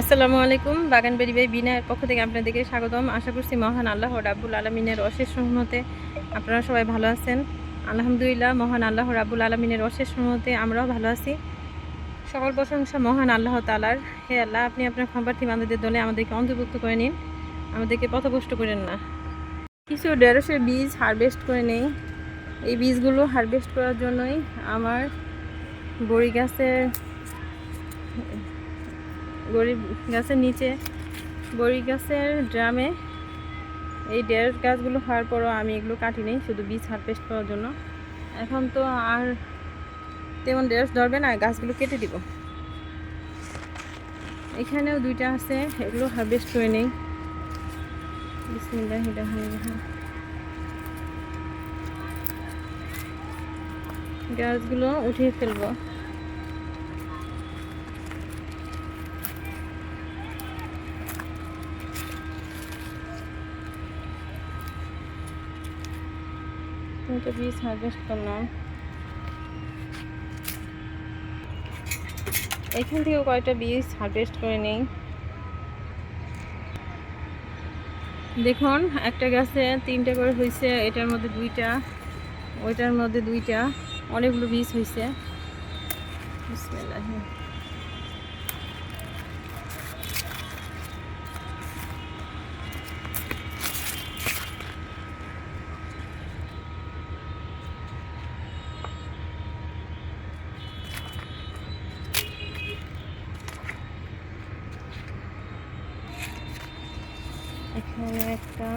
আসসালামু আলাইকুম, বাগান বেরি বাই বিনায়ের পক্ষ থেকে আপনাদেরকে স্বাগতম। আশা করছি মহান আল্লাহ রাব্বুল আলমিনের অশেষ রহমতে আপনারা সবাই ভালো আছেন। আলহামদুলিল্লাহ, মহান আল্লাহ রাব্বুল আলমিনের অশেষ রহমতে আমরাও ভালো আছি। সকল প্রশংসা মহান আল্লাহ তালার হে আল্লাহ, আপনি আপনার ক্ষমতার্থী মানুষদের দলে আমাদেরকে অন্তর্ভুক্ত করে নিন। আমাদেরকে পথভ্রষ্ট করেন না। কিছু ঢেঁড়সের বীজ হারভেস্ট করে নেই। এই বীজগুলো হারভেস্ট করার জন্যই আমার বড়ি গাছের বড়ি গাছের নিচে বড়ি গাছের ড্রামে এই ঢেঁড়স গাছগুলো হওয়ার পরও আমি এগুলো কাটিনি শুধু বীজ হারভেস্ট করার জন্য। এখন তো আর তেমন ঢেঁড়স ধরবে না, গাছগুলো কেটে দিব। এখানেও দুইটা আছে, এগুলো হারভেস্ট করে নেই। গাছগুলো উঠিয়ে ফেলব। তিনটে বীজ হারভেস্ট করলাম। এখান থেকেও কয়েকটা বীজ হারভেস্ট করে নেই। দেখুন, একটা গাছে তিনটে করে হয়েছে এটার মধ্যে দুইটা, ওইটার মধ্যে দুইটা, অনেকগুলো বীজ হয়েছে বিসমিল্লাহ। এখানে একটা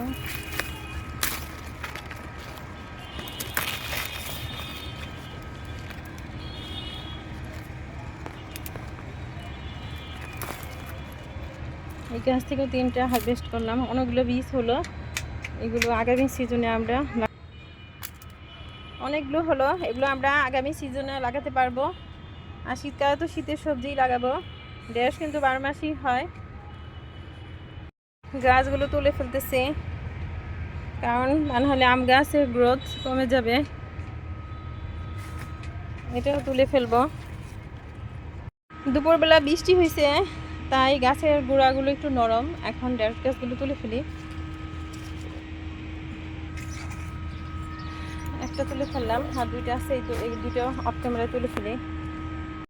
এই গাছ থেকেও তিনটা হারভেস্ট করলাম। অনেকগুলো বীজ হলো। এগুলো আগামী সিজনে আমরা অনেকগুলো হলো। এগুলো আমরা আগামী সিজনে লাগাতে পারব। আর শীতকালে তো শীতের সবজিই লাগাবো। ড্যাশ কিন্তু বারো মাসই হয়। গাছগুলো তুলে ফেলতেছি। কারণ তা হলে আম গাছের গ্রোথ কমে যাবে। এটাও তুলে ফেলব। দুপুরবেলা বৃষ্টি হয়েছে তাই গাছের গোড়াগুলো একটু নরম। এখন ঢেঁড়স গাছগুলো তুলে ফেলি। একটা তুলে ফেললাম, আর দুইটা আছে, এই দুটো অফ ক্যামেরায় তুলে ফেলি।